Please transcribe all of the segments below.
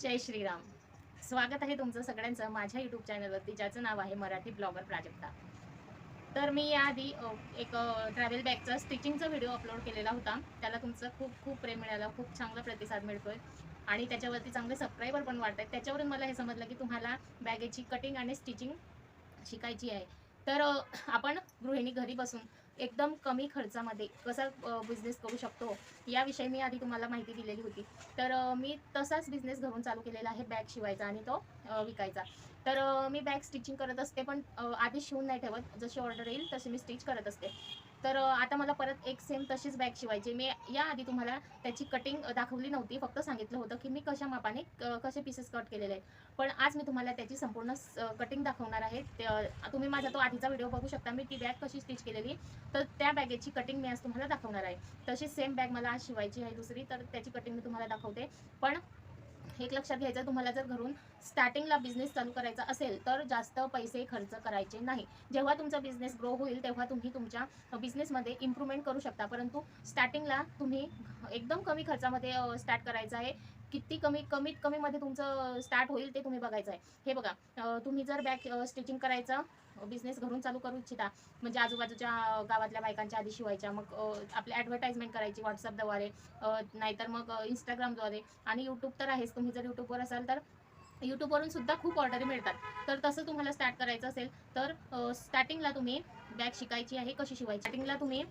जय श्रीराम. स्वागत आहे तुमचं सगळ्यांचं माझ्या यूट्यूब चॅनलवरती ज्याचं नाव आहे मराठी ब्लॉगर प्राजक्ता. तर मी याआधी एक ट्रॅव्हल बॅगचा स्टिचिंगचा व्हिडिओ अपलोड केलेला होता. त्याला तुमचं खूप खूप प्रेम मिळालं खूप चांगला प्रतिसाद मिळतोय. आणि त्याच्यावरती चांगले सबस्क्रायबर पण वाटत आहेत त्याच्यावरून मला हे समजलं की तुम्हाला बॅगेची कटिंग आणि स्टिचिंग शिकायची आहे. तर आपण गृहिणी घरी बसून एकदम कमी खर्चामध्ये कसा बिझनेस करू शकतो याविषयी मी आधी तुम्हाला माहिती दिलेली होती. तर मी तसाच बिझनेस घरून चालू केलेला आहे बॅग शिवायचा आणि तो विकायचा. तर मी बॅग स्टिचिंग करत असते पण आधी शिवून नाही ठेवत. जशी ऑर्डर येईल तशी मी स्टिच करत असते. तर आता मला परत एक सेम तशीच बॅग शिवायची मी याआधी तुम्हाला त्याची कटिंग दाखवली नव्हती. फक्त सांगितलं होतं की मी कशा मापाने कसे पीसेस कट केलेले आहे पण आज मी तुम्हाला त्याची संपूर्ण कटिंग दाखवणार आहे. तुम्ही माझा तो आधीचा व्हिडिओ बघू शकता. मी ती बॅग कशी स्टिच केलेली. तर त्या बॅगेची कटिंग मी आज तुम्हाला दाखवणार आहे. तशी सेम बॅग मला आज शिवायची आहे दुसरी. तर त्याची कटिंग मी तुम्हाला दाखवते. पण एक लक्षात घ्यायचं तुम्हाला जर घरून स्टार्टिंगला बिझनेस चालू करायचा असेल तर जास्त पैसे खर्च करायचे नाही. जेव्हा तुमचा बिझनेस ग्रो होईल तेव्हा तुम्ही तुमच्या बिझनेसमध्ये इम्प्रूव्हमेंट करू शकता. परंतु स्टार्टिंगला तुम्ही एकदम कमी खर्चामध्ये स्टार्ट करायचं आहे. किती कमी कमीत कमीमध्ये तुमचं स्टार्ट होईल ते तुम्ही बघायचं आहे. हे बघा तुम्ही जर बॅक स्टिचिंग करायचं बिझनेस घरून चालू करू इच्छिता. म्हणजे आजूबाजूच्या गावातल्या बायकांच्या आधी शिवायच्या मग आपल्या आपली करायची व्हॉट्सअपद्वारे नाहीतर मग इंस्टाग्रामद्वारे आणि यूट्यूब तर आहेच तुम्ही जर यूट्यूबवर असाल तर यूट्यूबवरून सुद्धा खूप ऑर्डरी मिळतात. तर तसं तुम्हाला स्टार्ट करायचं असेल तर स्टार्टिंगला तुम्ही बॅग शिकायची आहे कशी शिवायची? स्टार्टिंगला तुम्ही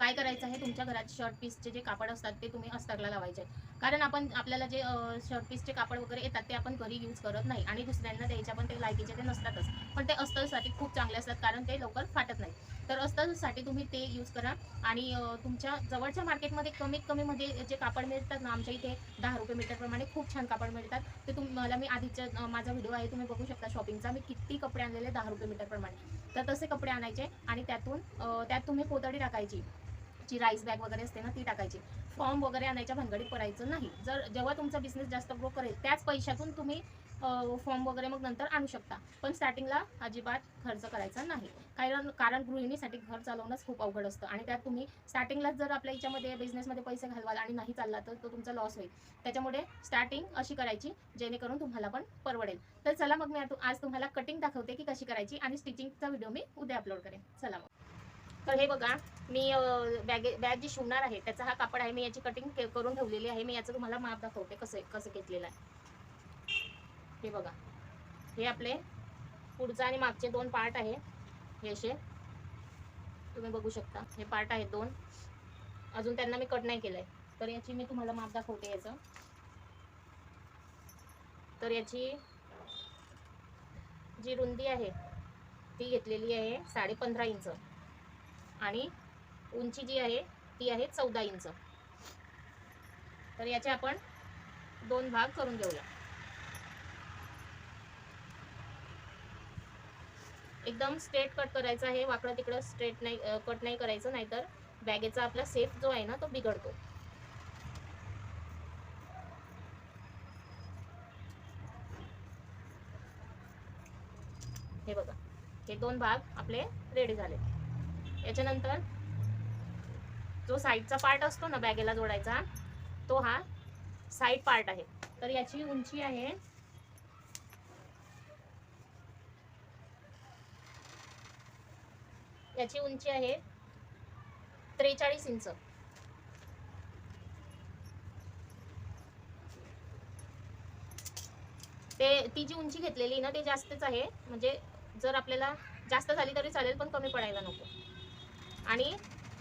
काय करायचं आहे तुमच्या घरात शर्ट पीसचे जे कापड असतात ते तुम्ही अस्तरला लावायचे कारण आपण आपल्याला जे शर्ट पीसचे कापड वगैरे येतात ते आपण घरी यूज करत नाही. आणि दुसऱ्यांना द्यायच्या पण ते लायकीचे ते नसतातच. पण ते अस्तरसाठी खूप चांगले असतात कारण ते लवकर फाटत नाही. तर अस्तरसाठी तुम्ही ते यूज करा. आणि तुमच्या जवळच्या मार्केटमध्ये कमीत कमीमध्ये जे कापड मिळतात ना आमच्या इथे दहा रुपये मीटरप्रमाणे खूप छान कापड मिळतात. ते तुम्हाला मी आधीच्या माझा व्हिडिओ आहे तुम्ही बघू शकता शॉपिंगचा. मी किती कपडे आणलेले दहा रुपये मीटरप्रमाणे तर तसे कपडे आणायचे आणि त्यातून त्यात तुम्ही पोतडी टाकायची. जी राईस बॅग वगैरे असते ना ती टाकायची. फॉर्म वगैरे आणायच्या भानगडीत पडायचं नाही. जर जेव्हा तुमचा बिझनेस जास्त ग्रो करेल त्याच पैशातून तुम्ही फॉर्म वगैरे मग नंतर आणू शकता. पण स्टार्टिंगला अजिबात खर्च करायचा नाही. कारण कारण गृहिणीसाठी घर चालवणंच खूप अवघड असतं. आणि त्यात तुम्ही स्टार्टिंगलाच जर आपल्या याच्यामध्ये बिझनेसमध्ये पैसे घालवाल आणि नाही चालला तर तो तुमचा लॉस होईल. त्याच्यामुळे स्टार्टिंग अशी करायची जेणेकरून तुम्हाला पण परवडेल. तर चला मग मी आज तुम्हाला कटिंग दाखवते की कशी करायची आणि स्टिचिंगचा व्हिडिओ मी उद्या अपलोड करेन. चला मग. तर हे बघा मी बॅगे बॅग जी शिवणार आहे त्याचा हा कापड आहे मी याची कटिंग करून ठेवलेली आहे मी याचं तुम्हाला माप दाखवते कसं कसं घेतलेलं आहे. हे बघा हे आपले पुढचा आणि मागचे दोन पार्ट आहे हे असे. तुम्ही बघू शकता हे पार्ट आहेत दोन. अजून त्यांना मी कट नाही केलंय. तर याची मी तुम्हाला माप दाखवते याचं. तर याची जी रुंदी आहे ती घेतलेली आहे साडे पंधरा इंच. आणि उंची जी आहे ती आहे चौदा इंच. तर याचे आपण दोन भाग करून घेऊया. एकदम स्ट्रेट कट करायचं आहे. वाकडं तिकडं स्ट्रेट नाही कट नाही करायचं नाहीतर बॅगेचा आपला सेफ जो आहे ना तो बिघडतो. हे बघा. हे दोन भाग आपले रेडी झाले. याच्यानंतर जो साईडचा पार्ट असतो ना बॅगेला जोडायचा तो हा साईड पार्ट आहे. तर याची उंची आहे याची उंची आहे त्रेचाळीस इंच. ते ती जी उंची घेतलेली ना ते जास्तच आहे. म्हणजे जर आपल्याला जास्त झाली तरी चालेल पण कमी पडायला नको. आणि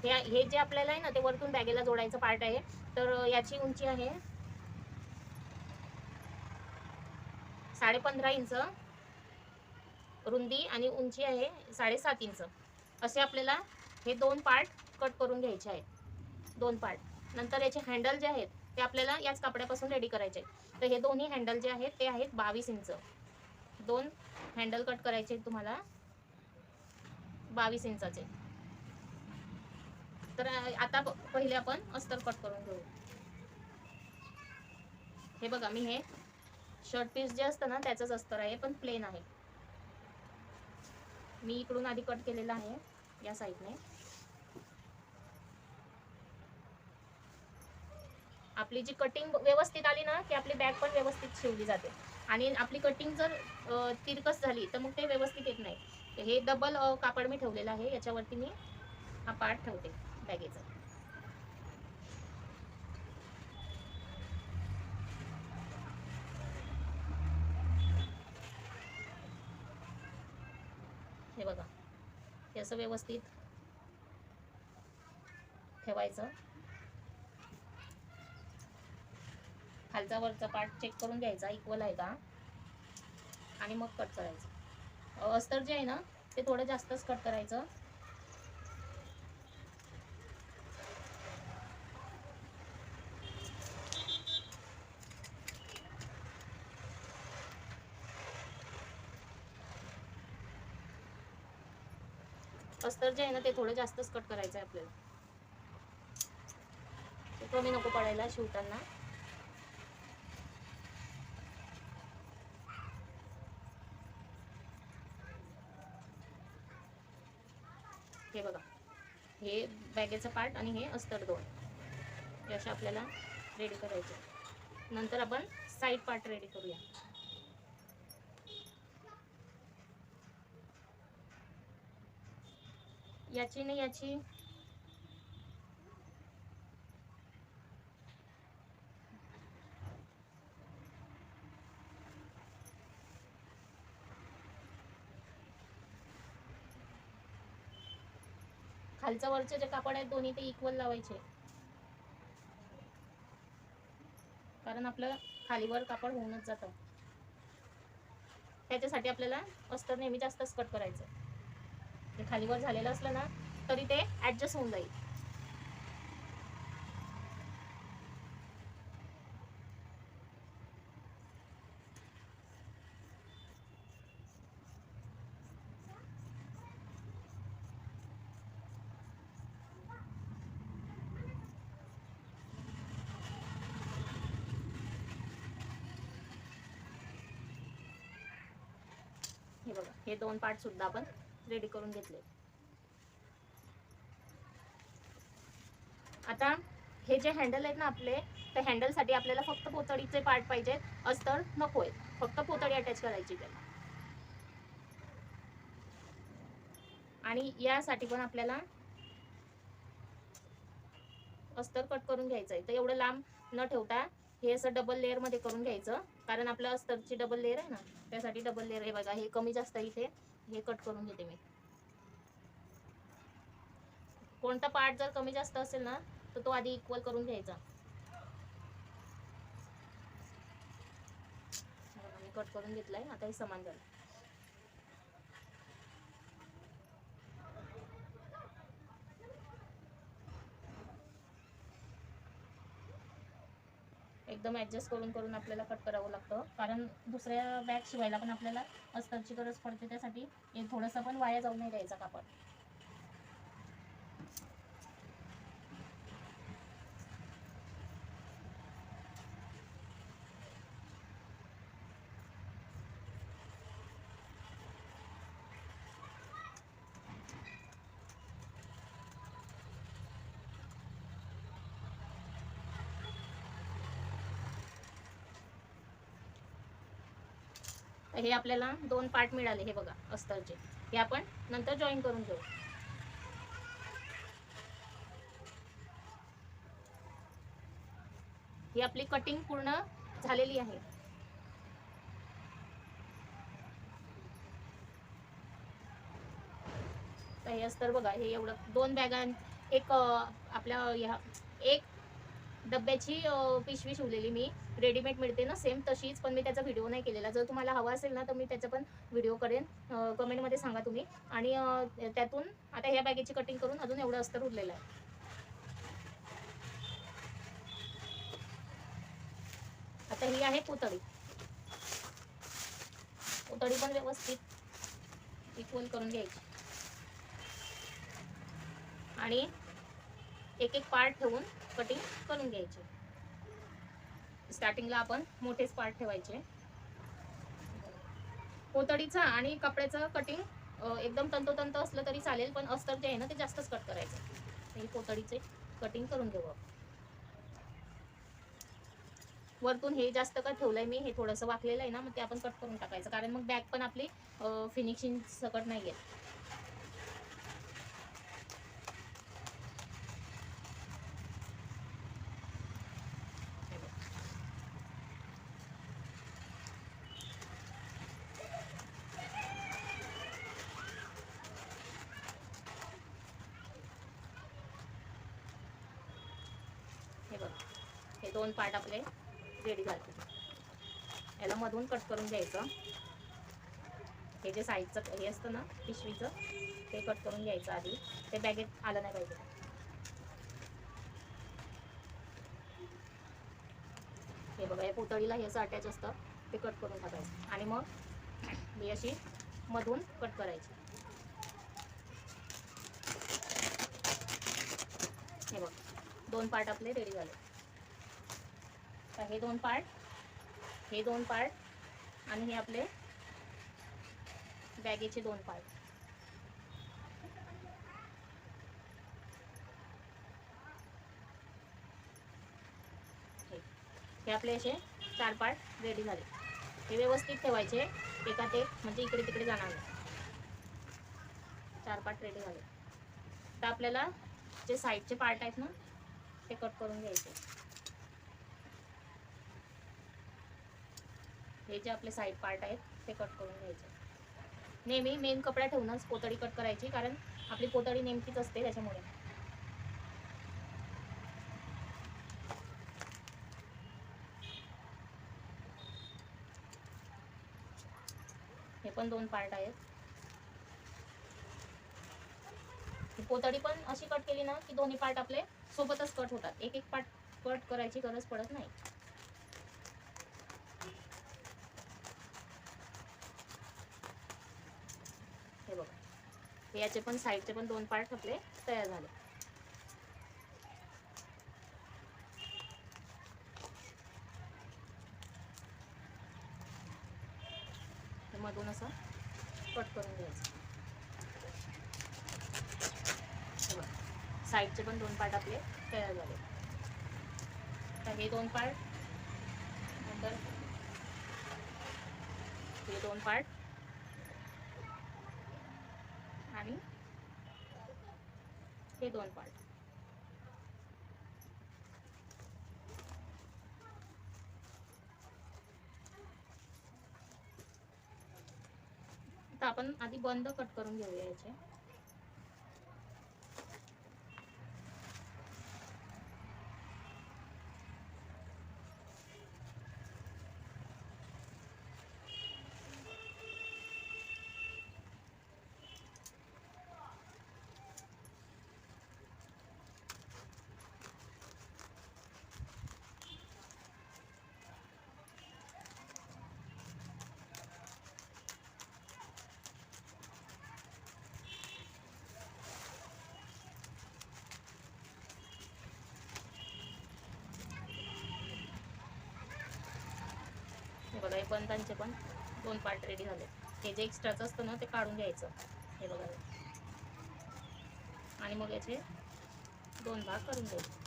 हे हे जे आपल्याला आहे ना ते वरतून बॅगेला जोडायचं पार्ट आहे. तर याची उंची आहे साडे पंधरा इंच रुंदी आणि उंची आहे साडेसात इंच. असे आपल्याला हे दोन पार्ट कट करून घ्यायचे आहेत. दोन पार्ट नंतर याचे हँडल जे आहेत ते आपल्याला याच कापड्यापासून रेडी करायचे आहेत. तर हे दोन्ही हँडल जे आहेत ते आहेत बावीस इंच. दोन हँडल कट करायचे आहेत तुम्हाला बावीस इंचाचे. तर आता पहिले आपण अस्तर कट करून घेऊ. हे बघा मी हे शर्ट पीस जे असतं ना त्याचंच अस्तर आहे पण प्लेन आहे. मी इकडून आधी कट केलेलं आहे या साईडने आपली जी कटिंग व्यवस्थित आली ना की आपली बॅग पण व्यवस्थित शिवली जाते. आणि आपली कटिंग जर तिरकस झाली तर मग ते व्यवस्थित येत नाही. हे डबल कापड मी ठेवलेलं आहे याच्यावरती मी हा पार्ट ठेवते. पॅकेज हे बघा हे असं व्यवस्थित ठेवायचं. खालचा वरचा पार्ट चेक करून घ्यायचा इक्वल आहे का? आणि मग कट करायचं. अस्तर जे आहे ना ते थोडं जास्तच कट करायचं. अस्तर जे आहे ना ते थोडं जास्तच कट करायचं आहे आपल्याला. ते कमी नको पडायला शिवताना. हे बघा. हे बॅगेचं पार्ट आणि हे अस्तर दोन. हे अशा आपल्याला रेडी करायचे नंतर आपण साईड पार्ट रेडी करूया. याची नाही याची. खालचं वरचे जे कापड आहेत दोन्ही ते इक्वल लावायचे. कारण आपलं खालीवर कापड होऊनच जातं. त्याच्यासाठी आपल्याला अस्तर नेहमी जास्तच कट करायचं. ते खालीवर झालेलं असलं ना तरी ते ऍडजस्ट होऊन जाईल. हे बघा हे दोन पार्ट सुद्धा आपण रेडी करून घेतले. आता हे जे हँडल आहेत ना आपले त्या हँडलसाठी आपल्याला फक्त पोतडीचे पार्ट पाहिजेत. अस्तर नकोय. फक्त पोतडी अटॅच करायची त्याला. आणि यासाठी पण आपल्याला अस्तर कट करून घ्यायचं आहे तर एवढं लांब न ठेवता हे असं डबल लेअरमध्ये करून घ्यायचं. कारण आपलं अस्तरची डबल लेअर आहे ना त्यासाठी डबल लेअर आहे बघा. हे कमी जास्त इथे. हे कट करून घेते मी. कोणता पार्ट जर कमी जास्त असेल ना तर तो आधी इक्वल करून घ्यायचा. मी कट करून घेतलाय आता हे समान झालं. एकदम ॲडजस्ट करून करून आपल्याला कट करावं लागतं. कारण दुसऱ्या बॅग शिवायला पण आपल्याला अस्तरची गरज पडते त्यासाठी. हे थोडंसं पण वाया जाऊ नाही द्यायचा कापड. हे आपल्याला दोन पार्ट मिळाले हे बघा अस्तरचे हे आपण नंतर जॉईन करून घेऊ. ही आपली कटिंग पूर्ण झालेली आहे. हे अस्तर बघा हे एवढं दोन बॅगां एक आपल्या ह्या एक डब्याची पिशवी शिवलेली मी. रेडीमेड मिळते ना सेम तशीच पण मी त्याचा व्हिडिओ नाही केलेला. जर तुम्हाला हवा असेल ना तर मी त्याचा पण व्हिडिओ करेन. कमेंटमध्ये सांगा तुम्ही. आणि त्यातून आता ह्या बॅगेची कटिंग करून अजून एवढं अस्तर उरलेलं आहे. आता ही आहे पुतळी. पुतळी पण व्यवस्थित इक्वल करून घ्यायची. आणि एक एक पार्ट ठेवून कटिंग करून घ्यायची. स्टार्टिंगला आपण मोठेच पार्ट ठेवायचे. पोतडीचं आणि कपड्याचं कटिंग एकदम तंतोतंत असलं तरी चालेल पण अस्तर जे आहे ना ते जास्तच कट करायचं. हे पोतडीचे कटिंग करून घेऊ आपण. वरतून हे जास्त का ठेवलंय मी हे थोडंसं वाकलेलं आहे ना मग ते आपण कट करून टाकायचं. कारण मग बॅग पण आपली फिनिशिंग सकट नाही आहे हे बघ हे दोन पार्ट आपले रेडी झाले याला मधून कट करून घ्यायचं. हे जे साईजचं हे असतं ना पिशवीचं ते कट करून घ्यायचं आधी. ते बॅगेत आलं नाही पाहिजे. हे बघा या पुतळीला हे असं अटॅच असतं ते कट करून टाकायचं. आणि मग ही अशी मधून कट करायची. हे बघ दोन पार्ट आपले रेडी झाले. तर हे दोन पार्ट हे दोन पार्ट आणि हे आपले बॅगेचे दोन पार्ट हे हे आपले असे चार पार्ट रेडी झाले. हे व्यवस्थित ठेवायचे एका ते म्हणजे इकडे तिकडे जाणार नाही. चार पार्ट रेडी झाले. तर आपल्याला जे साईडचे पार्ट आहेत ना ते कट करून घ्यायचे. हे जे आपले साईड पार्ट आहेत ते कट करून घ्यायचे. नेहमी मेन कपडा ठेवूनच पोतळी कट करायची कारण आपली पोतळी नेमकीच असते त्याच्यामुळे. हे पण दोन पार्ट आहेत. पोतडी पोतळी पण अशी कट केली ना की दोन्ही पार्ट आपले सोबतच कट होतात. एक एक पार्ट कट करायची गरज पडत नाही हे बघा हे याचे पण साईडचे पण दोन पार्ट आपले तयार झाले. मधून असं कट करून घ्यायचं. साईडचे पण दोन पार्ट आपले तयार झाले. तर हे दोन पार्ट नंतर हे दोन पार्ट आणि हे दोन पार्ट आता आपण आधी बंद कट करून घेऊया याचे. हे बंदांचे पण दोन पार्ट रेडी झाले. हे जे एक्स्ट्राचं असतं ना ते काढून घ्यायचं. हे बघा. आणि मग याचे दोन भाग करून घ्यायचे.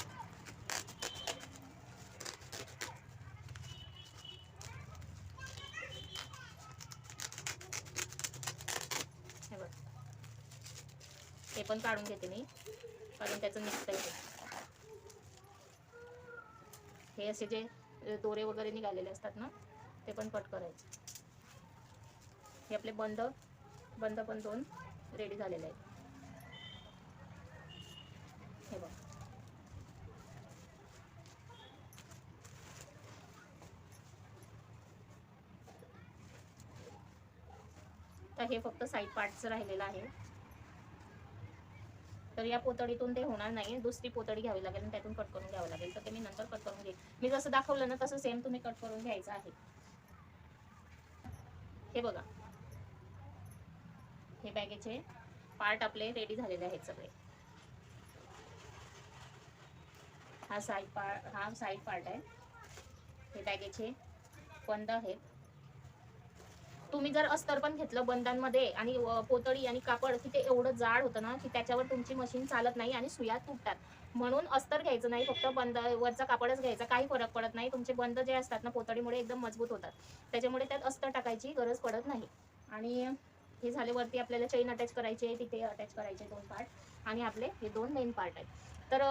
हे बघ. हे पण काढून घेते मी. कारण त्याचं निघतं हे असे जे दोरे वगैरे निघालेले असतात ना ते पण कट करायचे. हे आपले बंद बंद पण दोन रेडी झालेले आहेत. हे बघ. तर हे फक्त साईड पार्टचं राहिलेलं आहे. तर या पोतळीतून ते होणार नाही दुसरी पोतळी घ्यावी लागेल आणि त्यातून कट करून घ्यावं लागेल. तर ते मी नंतर कट करून घेईन. मी जसं दाखवलं ना तसं सेम तुम्ही कट करून घ्यायचं आहे. हे बघा. हे बॅगेचे पार्ट आपले रेडी झालेले आहेत सगळे. हा साईड पार्ट हा साईड पार्ट आहे. हे बॅगेचे पंद आहेत तुम्ही जर अस्तर पण घेतलं बंधांमध्ये आणि पोतळी आणि कापड की ते एवढं जाड होतं ना की त्याच्यावर तुमची मशीन चालत नाही आणि सुया तुटतात. म्हणून अस्तर घ्यायचं नाही फक्त बंद वरचा कापडच घ्यायचा काही फरक पडत नाही. तुमचे बंद जे असतात ना पोतळीमुळे एकदम मजबूत होतात. त्याच्यामुळे त्यात अस्तर टाकायची गरज पडत नाही. आणि हे झाले वरती आपल्याला चेन अटॅच करायचे तिथे अटॅच करायचे दोन पार्ट. आणि आपले हे दोन मेन पार्ट आहेत. तर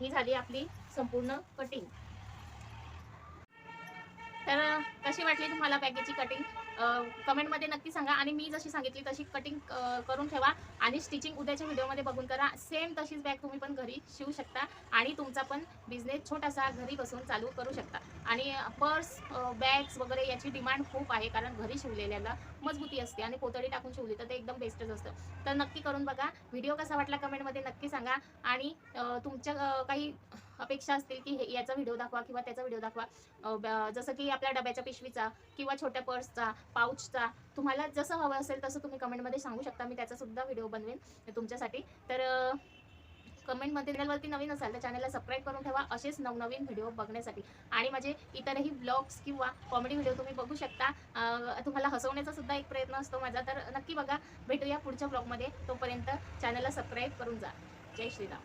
ही झाली आपली संपूर्ण कटिंग. तर कशी वाटली तुम्हाला बॅगेची कटिंग? कमेंटमध्ये नक्की सांगा. आणि मी जशी सांगितली तशी कटिंग करून ठेवा. आणि स्टिचिंग उद्याच्या व्हिडिओमध्ये बघून करा. सेम तशीच बॅग तुम्ही पण घरी शिवू शकता. आणि तुमचा पण बिझनेस छोटासा घरी बसून चालू करू शकता. आणि पर्स बॅग्स वगैरे याची डिमांड खूप आहे. कारण घरी शिवलेल्याला मजबूती असते. आणि पोतळी टाकून शिवली तर ते एकदम बेस्टच असतं. तर नक्की करून बघा. व्हिडिओ कसा वाटला कमेंटमध्ये नक्की सांगा. आणि तुमच्या काही अपेक्षा असतील की हे- याचा व्हिडिओ दाखवा किंवा त्याचा व्हिडिओ दाखवा. जसं की आपल्या डब्याच्या पिशवीचा किंवा छोट्या पर्सचा पाऊचचा तुम्हाला जसं हवं असेल तसं तुम्ही कमेंटमध्ये सांगू शकता. मी त्याचा सुद्धा व्हिडिओ बनवेन तुमच्यासाठी. तर कमेंट कमेंटमध्ये चॅनलवरती नवीन असाल तर चॅनलला सबस्क्राईब करून ठेवा. असेच नवनवीन व्हिडिओ बघण्यासाठी. आणि माझे इतरही ब्लॉग्स किंवा कॉमेडी व्हिडिओ तुम्ही बघू शकता. तुम्हाला हसवण्याचा सुद्धा एक प्रयत्न असतो माझा. तर नक्की बघा. भेटूया पुढच्या ब्लॉगमध्ये तोपर्यंत चॅनलला सबस्क्राईब करून जा. जय श्रीराम.